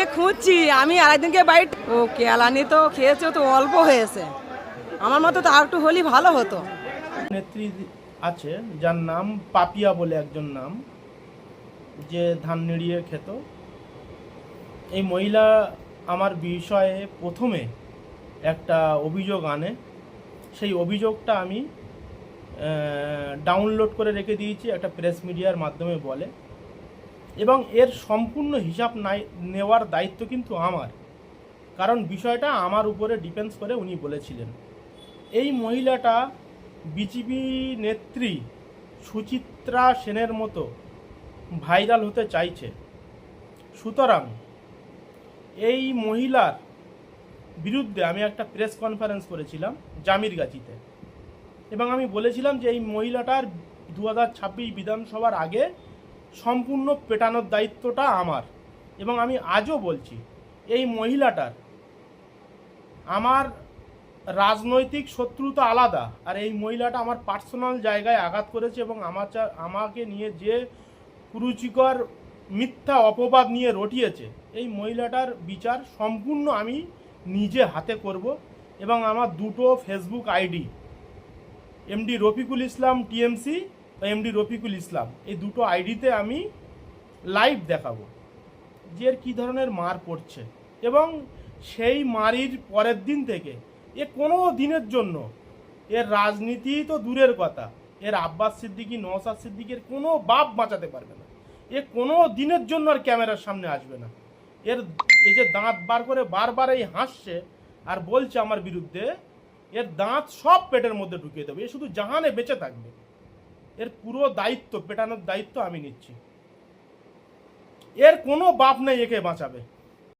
আরেকজনকে খুঁজছি, আমি আরেকদিনকে বাইট ও কেলানি তো খেয়েছে তো অল্প হয়েছে। আমার মতো তো আর একটু হলেই ভালো হতো। নেত্রী আছে, যার নাম পাপিয়া বলে একজন নাম, যে ধান নিড়িয়ে খেত। এই মহিলা আমার বিষয়ে প্রথমে একটা অভিযোগ আনে। সেই অভিযোগটা আমি ডাউনলোড করে রেখে দিয়েছি, একটা প্রেস মিডিয়ার মাধ্যমে বলে। এবং এর সম্পূর্ণ হিসাব নাই, নেওয়ার দায়িত্ব কিন্তু আমার। কারণ বিষয়টা আমার উপরে ডিপেন্স করে উনি বলেছিলেন। এই মহিলাটা বিজেপি নেত্রী সুচিত্রা সেনের মতো ভাইরাল হতে চাইছে। সুতরাং এই মহিলার বিরুদ্ধে আমি একটা প্রেস কনফারেন্স করেছিলাম জামির গাছিতে এবং আমি বলেছিলাম যে এই মহিলাটার দু হাজার ছাব্বিশ বিধানসভার আগে সম্পূর্ণ পেটানোর দায়িত্বটা আমার। এবং আমি আজও বলছি, এই মহিলাটার আমার রাজনৈতিক শত্রুতা আলাদা, আর এই মহিলাটা আমার পার্সোনাল জায়গায় আঘাত করেছে এবং আমার আমাকে নিয়ে যে কুরুচিকর মিথ্যা অপবাদ নিয়ে রটিয়েছে, এই মহিলাটার বিচার সম্পূর্ণ আমি নিজে হাতে করব এবং আমার দুটো Facebook ID, MD Rafiqul Islam TMC ও এমডি রফিকুল ইসলাম, এই দুটো আইডিতে আমি লাইভ দেখাবো, যে এর কী ধরনের মার পড়ছে। এবং সেই মারির পরের দিন থেকে, এ কোনো দিনের জন্য, এর রাজনীতি তো দূরের কথা, এর আব্বাস সিদ্দিকি নওসাদ সিদ্দিকের কোনো বাপ বাঁচাতে পারবে না। এ কোনো দিনের জন্য আর ক্যামেরার সামনে আসবে না। এর, এই যে দাঁত বার করে বারবার এই হাসছে আর বলছে আমার বিরুদ্ধে, এর দাঁত সব পেটের মধ্যে ঢুকিয়ে দেবে, এ শুধু জাহানে বেঁচে থাকবে। এর পুরো দায়িত্ব পেটানোর দায়িত্ব আমি নিচ্ছি। এর কোনো বাপ নেই একে বাঁচাবে।